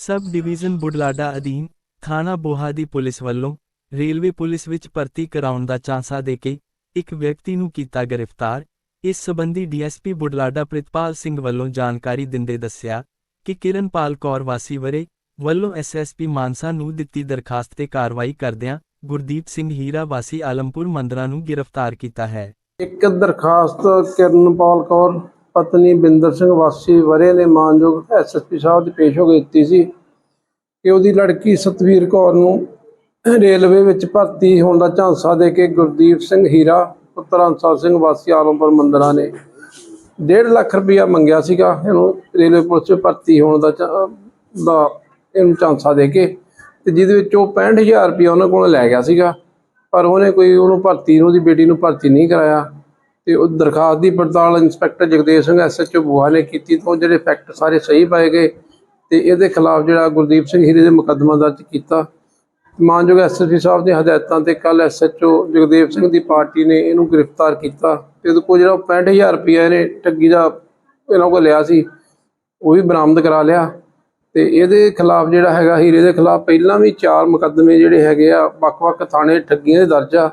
Sub division Budhlada ਅਧੀਨ ਥਾਣਾ ਬੋਹਾ ਦੀ ਪੁਲਿਸ ਵੱਲੋਂ ਰੇਲਵੇ ਪੁਲਿਸ ਵਿੱਚ ਭਰਤੀ ਕਰਾਉਣ ਦਾ ਚਾਂਸਾ ਦੇ ਕੇ ਇੱਕ ਵਿਅਕਤੀ ਨੂੰ ਕੀਤਾ ਗ੍ਰਿਫਤਾਰ। ਇਸ ਸਬੰਧੀ ਡੀਐਸਪੀ ਬੁਢਲਾਡਾ ਪ੍ਰਿਤਪਾਲ ਸਿੰਘ ਵੱਲੋਂ ਜਾਣਕਾਰੀ ਦਿੰਦੇ ਦੱਸਿਆ ਕਿ ਕਿਰਨਪਾਲ ਕੌਰ ਵਾਸੀ ਵਰੇ ਵੱਲੋਂ ਐਸਐਸਪੀ ਮਾਨਸਾ ਨੂੰ ਦਿੱਤੀ ਦਰਖਾਸਤ ਤੇ ਕਾਰਵਾਈ ਕਰਦਿਆਂ ਗੁਰਦੀਪ ਸਿੰਘ ਹੀਰਾ ਵਾਸੀ ਆਲਮਪੁਰ ਮੰਦਰਾ ਨੂੰ ਗ੍ਰਿਫਤਾਰ ਕੀਤਾ ਹੈ। ਇੱਕ ਦਰਖਾਸਤ ਕਿਰਨਪਾਲ ਕੌਰ ਪਤਨੀ ਬਿੰਦਰ ਸਿੰਘ ਵਾਸੀ ਵਰੇ ਨੇ ਮਾਨਯੋਗ ਐਸਐਸਪੀ ਸਾਹਿਬ ਦੇ ਪੇਸ਼ ਹੋ ਕੇ ਦਿੱਤੀ ਸੀ ਕਿ ਉਹਦੀ ਲੜਕੀ ਸਤਵੀਰ ਕੌਰ ਨੂੰ ਰੇਲਵੇ ਵਿੱਚ ਭਰਤੀ ਹੋਣ ਦਾ ਝਾਂਸਾ ਦੇ ਕੇ ਗੁਰਦੀਪ ਸਿੰਘ ਹੀਰਾ, ਪੁੱਤਰ ਅੰਸਾ ਸਿੰਘ ਵਾਸੀ ਆਲਮਪੁਰ ਮੰਦਰਾ ਨੇ 1.5 ਲੱਖ ਰੁਪਇਆ ਮੰਗਿਆ ਸੀਗਾ। ਇਹਨੂੰ ਰੇਲਵੇ ਪੁਲਿਸ ਵਿੱਚ ਭਰਤੀ ਹੋਣ ਦਾ ਝਾ- ਦਾ ਇਹਨੂੰ ਝਾਂਸਾ ਦੇ ਕੇ ਤੇ ਜਿਹਦੇ ਵਿੱਚ ਉਹ 65000 ਰੁਪਇਆ ਉਹਨਾਂ ਕੋਲੋਂ ਲੈ ਗਿਆ ਸੀਗਾ। ਪਰ ਉਹਨੇ ਕੋਈ ਉਹਨੂੰ ਭਰਤੀ ਨੂੰ ਉਹਦੀ ਬੇਟੀ ਨੂੰ ਭਰਤੀ ਨਹੀਂ ਕਰਾਇਆ। ਤੇ ਉਹ ਦਰਖਾਸਤ ਦੀ ਪੜਤਾਲ ਇੰਸਪੈਕਟਰ ਜਗਦੇਵ ਸਿੰਘ ਐਸਐਚਓ ਬੂਹਾ ਨੇ ਕੀਤੀ ਤਾਂ ਉਹ ਜਿਹੜੇ ਫੈਕਟ ਸਾਰੇ ਸਹੀ ਪਾਏ ਗਏ ਤੇ ਇਹਦੇ ਖਿਲਾਫ ਜਿਹੜਾ ਗੁਰਦੀਪ ਸਿੰਘ ਹੀਰੇ ਦੇ ਮੁਕੱਦਮਾ ਦਰਜ ਕੀਤਾ। ਮਾਨਯੋਗ ਐਸਐਸਪੀ ਸਾਹਿਬ ਦੀਆਂ ਹਦਾਇਤਾਂ ਤੇ ਕੱਲ ਐਸਐਚਓ ਜਗਦੇਵ ਸਿੰਘ ਦੀ ਪਾਰਟੀ ਨੇ ਇਹਨੂੰ ਗ੍ਰਿਫਤਾਰ ਕੀਤਾ ਤੇ ਉਹਦੇ ਕੋਲ ਜਿਹੜਾ 65000 ਰੁਪਇਆ ਇਹਨੇ ਠੱਗੀ ਦਾ ਇਹਨਾਂ ਕੋਲ ਲਿਆ ਸੀ, ਉਹ ਵੀ ਬਰਾਮਦ ਕਰਾ ਲਿਆ ਤੇ ਇਹਦੇ ਖਿਲਾਫ ਜਿਹੜਾ ਹੈਗਾ ਹੀਰੇ ਦੇ ਖਿਲਾਫ ਪਹਿਲਾਂ ਵੀ ਚਾਰ ਮੁਕੱਦਮੇ ਜਿਹੜੇ ਹੈਗੇ ਆ, ਵੱਖ-ਵੱਖ ਥਾਣੇ ਠੱਗੀਆਂ ਦੇ ਦਰਜ ਆ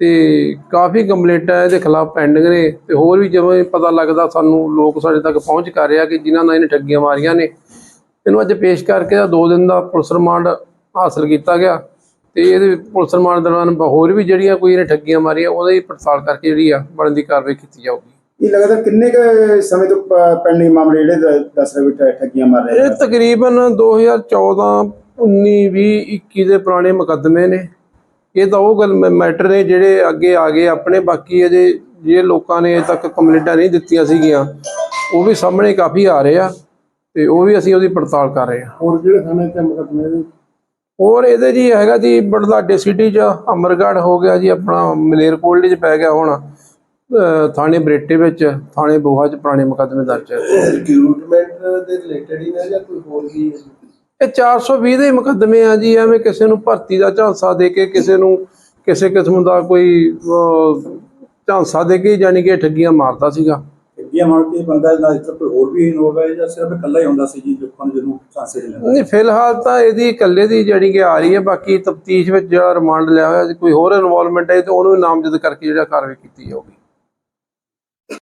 ਤੇ ਕਾਫੀ ਕੰਪਲੇਂਟਾਂ ਇਹਦੇ ਖਿਲਾਫ ਪੈਂਡਿੰਗ ਨੇ ਤੇ ਹੋਰ ਵੀ ਜਿਵੇਂ ਪਤਾ ਲੱਗਦਾ ਸਾਨੂੰ ਲੋਕ ਸਾਡੇ ਤੱਕ ਪਹੁੰਚ ਕਰ ਰਿਹਾ ਕਿ ਜਿਨ੍ਹਾਂ ਨਾਲ ਇਹਨੇ ਠੱਗੀਆਂ ਮਾਰੀਆਂ ਨੇ। ਇਹਨੂੰ ਅੱਜ ਪੇਸ਼ ਕਰਕੇ ਦਾ 2 ਦਿਨ ਦਾ ਪੁਲਿਸ ਰਿਮਾਂਡ ਹਾਸਲ ਕੀਤਾ ਗਿਆ ਤੇ ਇਹਦੇ ਪੁਲਿਸ ਰਿਮਾਂਡ ਦੌਰਾਨ ਹੋਰ ਵੀ ਜਿਹੜੀਆਂ ਕੋਈ ਇਹਨੇ ਠੱਗੀਆਂ ਮਾਰੀਆਂ ਉਹਦੀ ਪੜਤਾਲ ਕਰਕੇ ਜਿਹੜੀ ਆ ਬਣਦੀ ਕਾਰਵਾਈ ਕੀਤੀ ਜਾਊਗੀ। ਇਹ ਲਗਾਤਾਰ ਕਿੰਨੇ ਕੁ ਸਮੇਂ ਤੋਂ ਪੈਂਡਿੰਗ ਮਾਮਲੇ ਜਿਹੜੇ ਦ- ਦੱਸ ਰਹੇ ਠ- ਠੱਗੀਆਂ ਮਾਰ ਰਹੇ ਇਹ ਤਕਰੀਬਨ 2014 19 20 21 ਦੇ ਪੁਰਾਣੇ ਮੁਕੱਦਮੇ ਨੇ। ਇਹ ਤਾਂ ਉਹ ਗੱਲ ਮੈਟਰ ਨੇ ਜਿਹੜੇ ਅੱਗੇ ਆ ਗਏ ਆਪਣੇ ਬਾਕੀ ਇਹਦੇ ਜਿਹੜੇ ਲੋਕਾਂ ਨੇ ਅਜੇ ਤੱਕ ਕੰਪਲੇਂਟਾਂ ਨਹੀਂ ਦਿੱਤੀਆਂ ਸੀਗੀਆਂ ਉਹ ਵੀ ਸਾਹਮਣੇ ਕਾਫੀ ਆ ਰਹੇ ਆ ਤੇ ਉਹ ਵੀ ਅਸੀਂ ਉਹਦੀ ਪੜਤਾਲ ਕਰ ਰਹੇ ਹਾਂ ਹੋਰ ਜਿਹੜੇ ਥਾਣੇ ਤੇ ਮੁਕੱਦਮੇ ਨੇ ਹੋਰ ਇਹਦੇ ਜੀ ਹੈਗਾ ਜੀ ਬੜਲਾਡੇ ਸਿਟੀ ਚ ਅਮਰਗੜ੍ਹ ਹੋ ਗਿਆ ਜੀ ਆਪਣਾ ਮਲੇਰਕੋਟਲੇ ਚ ਪੈ ਗਿਆ ਹੁਣ ਥਾਣੇ ਬਰੇਟੇ ਵਿੱਚ ਥਾਣੇ ਬੋਹਾ ਚ ਪੁਰਾਣੇ ਮੁਕੱਦਮੇ ਦਰਜ ਹੈ ਰਿਕਰੂਟਮੈਂਟ ਦੇ ਰਿਲੇਟਡ ਹੀ ਨੇ ਜਾਂ ਕੋਈ ਹੋਰ ਵੀ ਇਹ 420 ਦੇ ਮੁਕੱਦਮੇ ਆ ਜੀ ਐਵੇਂ ਕਿਸੇ ਨੂੰ ਭਰਤੀ ਦਾ ਝਾਂਸਾ ਦੇ ਕੇ ਕਿਸੇ ਨੂੰ ਕਿਸੇ ਕਿਸਮ ਦਾ ਕੋਈ ਝਾਂਸਾ ਦੇ ਕੇ ਯਾਨੀ ਕਿ ਠੱਗੀਆਂ ਮਾਰਦਾ ਸੀਗਾ। ਠੱਗੀਆਂ ਮਾਰ ਕੇ ਬੰਦਾ ਨਾਲ ਇਸ ਕੋਈ ਹੋਰ ਵੀ ਇਨਵੋਲਵ ਹੈ ਜਾਂ ਸਿਰਫ ਇਕੱਲਾ ਹੀ ਹੁੰਦਾ ਸੀ ਜੀ ਲੋਕਾਂ ਨੂੰ ਜਦੋਂ ਚਾਂਸੇ ਦੇ ਲੈਂਦਾ? ਨਹੀਂ ਫਿਲਹਾਲ ਤਾਂ ਇਹਦੀ ਇਕੱਲੇ ਦੀ ਜਿਹੜੀ ਕਿ ਆ ਰਹੀ ਹੈ ਬਾਕੀ ਤਫਤੀਸ਼ ਵਿੱਚ ਜਿਹੜਾ ਰਿਮਾਂਡ ਲਿਆ ਹੋਇਆ ਕੋਈ ਹੋਰ ਇਨਵੋਲਵਮੈਂਟ ਹੈ ਤੇ ਉਹਨੂੰ ਨਾਮਜ਼ਦ ਕਰਕੇ ਜਿਹੜਾ ਕਾਰਵਾਈ ਕੀਤੀ ਜਾਊਗੀ।